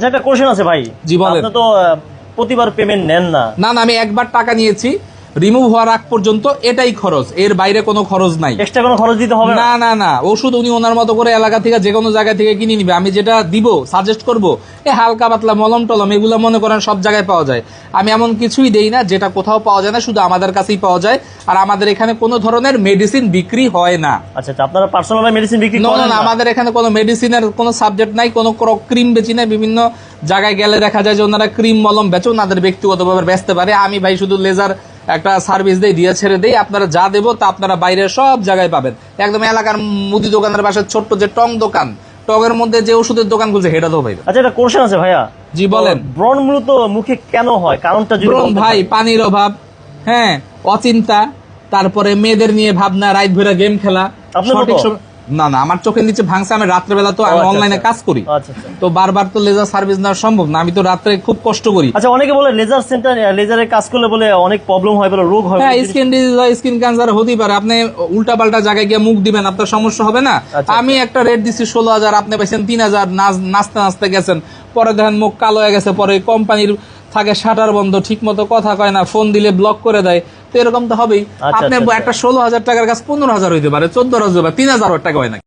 আচ্ছা, একটা কোশ্চেন আছে ভাই। জি, বলেন। আপনি তো প্রতিবার পেমেন্ট নেন না। না না আমি একবার টাকা নিয়েছি। রিমুভ হওয়ার আগ পর্যন্ত এটাই খরচ। এর বাইরে কোনো খরচ নাই। এক্সট্রা কোনো খরচ দিতে হবে না? না না ওষুধ উনি ওনার মতো করে এলাকা থেকে যে কোনো জায়গা থেকে কিনে নিবে। আমি যেটা দিব সাজেস্ট করব এ হালকা পাতলা মলম টলম এগুলো মনে করেন সব জায়গায় পাওয়া যায়। আমি এমন কিছুই দেই না যেটা কোথাও পাওয়া যায় না শুধু আমাদের কাছেই পাওয়া যায়। আর আমাদের এখানে কোনো ধরনের মেডিসিন বিক্রি হয় না। আচ্ছা আচ্ছা আপনারা পার্সোনাল মেডিসিন বিক্রি না, করেন না, না, না আমাদের এখানে কোনো মেডিসিনের কোনো সাবজেক্ট নাই কোনো ক্রিম বেচি না বিভিন্ন জায়গায় গেলে দেখা যায় যে ওনারা ক্রিম মলম বেচে ওনাদের ব্যক্তিগতভাবে বেচতে পারে। আমি ভাই শুধু লেজার একটা সার্ভিস দেই দিয়ে ছেড়ে দেই আপনারা যা দেবো তা আপনারা বাইরে সব জায়গায় পাবেন। একদম এলাকার মুদি দোকানের পাশে ছোট্ট যে টং দোকান টগের মধ্যে যে ওষুধের দোকান খুলছে সেটা তো ভাই। আচ্ছা একটা কোশ্চেন আছে ভাইয়া। জি, বলেন। ব্রণ মূলত মুখে কেন হয়? কারণটা যদি ভাই পানির অভাব হ্যাঁ অচিন্তা তারপরে মেয়েদের নিয়ে ভাবনা রাইট ভরে গেম খেলা সঠিক সময়- না না আমার চোখের নিচে ভাঙছে আমি রাত্রেবেলা তো আমি আচ্ছা, অনলাইনে আচ্ছা। কাজ করি। আচ্ছা আচ্ছা। তো বারবার তো লেজার সার্ভিস নেওয়া সম্ভব না আমি তো রাত্রে খুব কষ্ট করি। আচ্ছা অনেকে বলে লেজার সেন্টার লেজারে কাজ করলে বলে অনেক প্রবলেম হয় বলে রোগ হয় হ্যাঁ স্কিন ডিজিজ হয় স্কিন ক্যান্সার হতেই পারে। আপনি উল্টা পাল্টা জায়গায় গিয়ে মুখ দিবেন আপনার সমস্যা হবে না। আচ্ছা, আমি একটা রেট দিচ্ছি ষোলো হাজার আপনি পাইছেন তিন হাজার নাচতে নাচতে গেছেন। পরে দেখেন মুখ কালো হয়ে গেছে পরে কোম্পানির থাকে শাটার বন্ধ ঠিক মতো কথা কয় না ফোন দিলে ব্লক করে দেয়। তো এরকম তো হবেই। আচ্ছা, আপনি আচ্ছা, একটা ষোলো হাজার টাকার কাছে পনেরো হাজার হইতে পারে চোদ্দ হাজার তিন হাজার টাকা হয় না